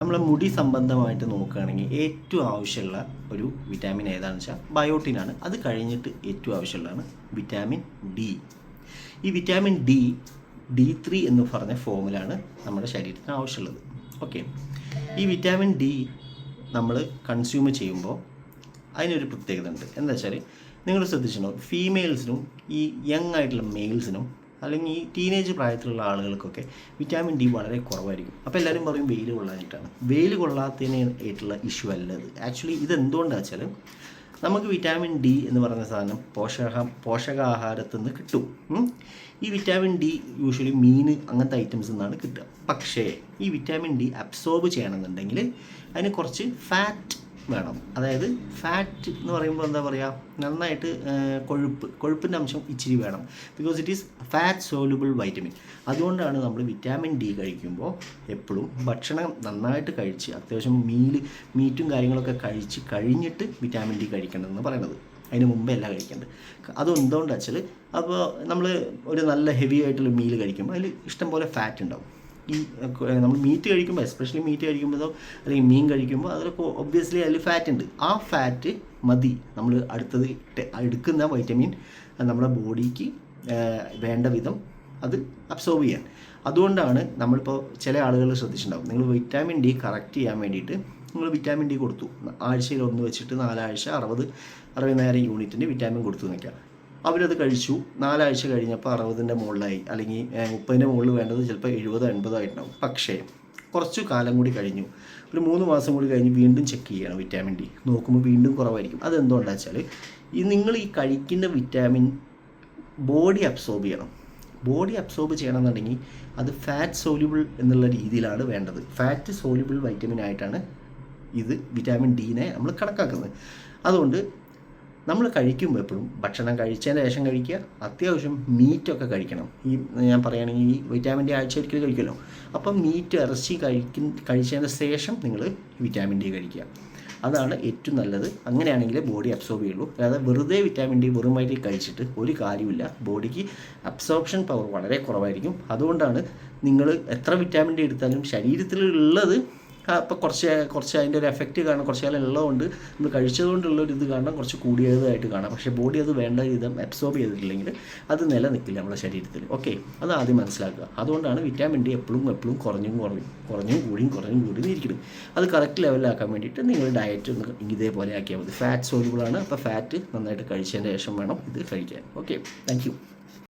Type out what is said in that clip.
നമ്മൾ മുടി സംബന്ധമായിട്ട് നോക്കുകയാണെങ്കിൽ ഏറ്റവും ആവശ്യമുള്ള ഒരു വിറ്റാമിൻ ഏതാണെന്ന് വെച്ചാൽ ബയോട്ടിനാണ് അത് കഴിഞ്ഞിട്ട് ഏറ്റവും ആവശ്യമുള്ളതാണ് വിറ്റാമിൻ ഡി ഈ വിറ്റാമിൻ ഡി ഡി ത്രീ എന്ന് പറഞ്ഞ ഫോമിലാണ് നമ്മുടെ ശരീരത്തിന് ആവശ്യമുള്ളത്. ഓക്കെ ഈ വിറ്റാമിൻ ഡി നമ്മൾ കൺസ്യൂം ചെയ്യുമ്പോൾ അതിനൊരു പ്രത്യേകത ഉണ്ട്. എന്താ വെച്ചാൽ നിങ്ങൾ ശ്രദ്ധിച്ചിട്ടുണ്ടോ ഫീമെയിൽസിനും ഈ യങ് ആയിട്ടുള്ള മെയിൽസിനും അല്ലെങ്കിൽ ഈ ടീനേജ് പ്രായത്തിലുള്ള ആളുകൾക്കൊക്കെ വിറ്റാമിൻ ഡി വളരെ കുറവായിരിക്കും. അപ്പോൾ എല്ലാവരും പറയും വെയിൽ കൊള്ളാനായിട്ടാണ് വെയിൽ കൊള്ളാത്തതിന് ആയിട്ടുള്ള ഇഷ്യൂ അല്ല ഇത് ആക്ച്വലി ഇത് എന്തുകൊണ്ടാണെന്ന് വെച്ചാൽ നമുക്ക് വിറ്റാമിൻ ഡി എന്ന് പറയുന്ന സാധനം പോഷക പോഷകാഹാരത്തിൽ നിന്ന് കിട്ടും ഈ വിറ്റാമിൻ ഡി യൂഷ്വലി മീൻ അങ്ങനത്തെ ഐറ്റംസ് നിന്നാണ് കിട്ടുക. പക്ഷേ ഈ വിറ്റാമിൻ ഡി അബ്സോർബ് ചെയ്യണമെന്നുണ്ടെങ്കിൽ അതിന് കുറച്ച് ഫാറ്റ് വേണം. അതായത് ഫാറ്റ് എന്ന് പറയുമ്പോൾ എന്താ പറയുക നന്നായിട്ട് കൊഴുപ്പ്. കൊഴുപ്പിന്റെ അംശം ഇച്ചിരി വേണം. Because it is fat soluble vitamin അതുകൊണ്ടാണ് നമ്മൾ വിറ്റാമിൻ ഡി കഴിക്കുമ്പോൾ എപ്പോഴും ഭക്ഷണം നന്നായിട്ട് കഴിച്ച് അത്യാവശ്യം മീൽ മീറ്റും കാര്യങ്ങളൊക്കെ കഴിച്ച് കഴിഞ്ഞിട്ട് വിറ്റാമിൻ ഡി കഴിക്കണമെന്ന് പറയുന്നത്. അതിന് മുമ്പേ അല്ല കഴിക്കേണ്ടത്. അതെന്തുകൊണ്ടാച്ചാൽ അപ്പോൾ നമ്മൾ ഒരു നല്ല ഹെവി ആയിട്ടുള്ള മീൽ കഴിക്കുമ്പോൾ അതിൽ ഇഷ്ടംപോലെ ഫാറ്റ് ഉണ്ടാവും. ഈ നമ്മൾ മീറ്റ് കഴിക്കുമ്പോൾ എസ്പെഷ്യലി മീറ്റ് കഴിക്കുമ്പോഴോ അല്ലെങ്കിൽ മീൻ കഴിക്കുമ്പോൾ അതിലൊക്കെ ഒബ്വിയസ്ലി അതിൽ ഫാറ്റ് ഉണ്ട്. ആ ഫാറ്റ് മതി. നമ്മൾ അടുത്തത് എടുക്കുന്ന വൈറ്റമിൻ നമ്മുടെ ബോഡിക്ക് വേണ്ട വിധം അത് അബ്സോർബ് ചെയ്യാൻ. അതുകൊണ്ടാണ് നമ്മളിപ്പോൾ ചില ആളുകൾ ശ്രദ്ധിച്ചിട്ടുണ്ടാവും. നിങ്ങൾ വിറ്റാമിൻ ഡി കറക്റ്റ് ചെയ്യാൻ വേണ്ടിയിട്ട് നിങ്ങൾ വിറ്റാമിൻ ഡി കൊടുത്തു. ആഴ്ചയിൽ ഒന്ന് വെച്ചിട്ട് നാലാഴ്ച അറുപത് അറുപതിനായിരം യൂണിറ്റിന്റെ വിറ്റാമിൻ കൊടുത്തു നിൽക്കുക അവരത് കഴിച്ചു. നാലാഴ്ച കഴിഞ്ഞപ്പോൾ അറുപതിന്റെ മുകളിലായി. അല്ലെങ്കിൽ മുപ്പതിന്റെ മുകളിൽ വേണ്ടത് ചിലപ്പോൾ എഴുപതോ എൺപതോ ആയിട്ടുണ്ടാവും പക്ഷേ കുറച്ചു കാലം കൂടി കഴിഞ്ഞു. ഒരു മൂന്ന് മാസം കൂടി കഴിഞ്ഞ് വീണ്ടും ചെക്ക് ചെയ്യണം വിറ്റാമിൻ ഡി നോക്കുമ്പോൾ വീണ്ടും കുറവായിരിക്കും. അതെന്തുകൊണ്ടാണെന്ന് വെച്ചാൽ ഈ നിങ്ങൾ ഈ കഴിക്കുന്ന വിറ്റാമിൻ ബോഡി അബ്സോർബ് ചെയ്യണം. ബോഡി അബ്സോർബ് ചെയ്യണമെന്നുണ്ടെങ്കിൽ അത് ഫാറ്റ് സോല്യൂബിൾ എന്നുള്ള രീതിയിലാണ് വേണ്ടത്. ഫാറ്റ് സോല്യൂബിൾ വൈറ്റമിൻ ആയിട്ടാണ് ഇത് വിറ്റാമിൻ ഡീനെ നമ്മൾ കണക്കാക്കുന്നത്. അതുകൊണ്ട് നമ്മൾ കഴിക്കുമ്പോൾ എപ്പോഴും ഭക്ഷണം കഴിച്ചതിന് ശേഷം കഴിക്കുക. അത്യാവശ്യം മീറ്റൊക്കെ കഴിക്കണം. ഈ ഞാൻ പറയുകയാണെങ്കിൽ ഈ വിറ്റാമിൻ ഡി ആഴ്ച ഒരിക്കൽ കഴിക്കുമല്ലോ. അപ്പം മീറ്റ് ഇറച്ചി കഴിക്കും കഴിച്ചതിന് ശേഷം നിങ്ങൾ വിറ്റാമിൻ ഡി കഴിക്കുക. അതാണ് ഏറ്റവും നല്ലത്. അങ്ങനെയാണെങ്കിൽ ബോഡി അബ്സോർബ് ചെയ്യുള്ളൂ. അതായത് വെറുതെ വിറ്റാമിൻ ഡി വെറുമായിട്ട് കഴിച്ചിട്ട് ഒരു കാര്യമില്ല ബോഡിക്ക് അബ്സോർപ്ഷൻ പവർ വളരെ കുറവായിരിക്കും. അതുകൊണ്ടാണ് നിങ്ങൾ എത്ര വിറ്റാമിൻ ഡി എടുത്താലും ശരീരത്തിലുള്ളത് അപ്പോൾ കുറച്ച് കുറച്ച് അതിന്റെ ഒരു എഫക്റ്റ് കാണാം കുറച്ച് കാലം ഉള്ളതുകൊണ്ട് നമ്മൾ കഴിച്ചതുകൊണ്ടുള്ള ഒരു ഇത് കാണാം കുറച്ച് കൂടിയതായിട്ട് കാണാം. പക്ഷേ ബോഡി അത് വേണ്ട വിധം അബ്സോർബ് ചെയ്തിട്ടില്ലെങ്കിൽ അത് നിലനിൽക്കില്ല നമ്മുടെ ശരീരത്തിൽ. ഓക്കെ അത് ആദ്യം മനസ്സിലാക്കുക. അതുകൊണ്ടാണ് വിറ്റാമിൻ ഡി എപ്പോഴും എപ്പോഴും കുറഞ്ഞും കുറഞ്ഞും കുറഞ്ഞും കൂടിയും കുറഞ്ഞും കൂടിയും ഇരിക്കുന്നത്. അത് കറക്റ്റ് ലെവലിലാക്കാൻ വേണ്ടിയിട്ട് നിങ്ങൾ ഡയറ്റ് ഒന്ന് ഇതേപോലെ ആക്കിയാൽ മതി. ഫാറ്റ് സോലുകളാണ് അപ്പോൾ ഫാറ്റ് നന്നായിട്ട് കഴിച്ചതിന് ശേഷം വേണം ഇത് കഴിക്കാൻ. Okay thank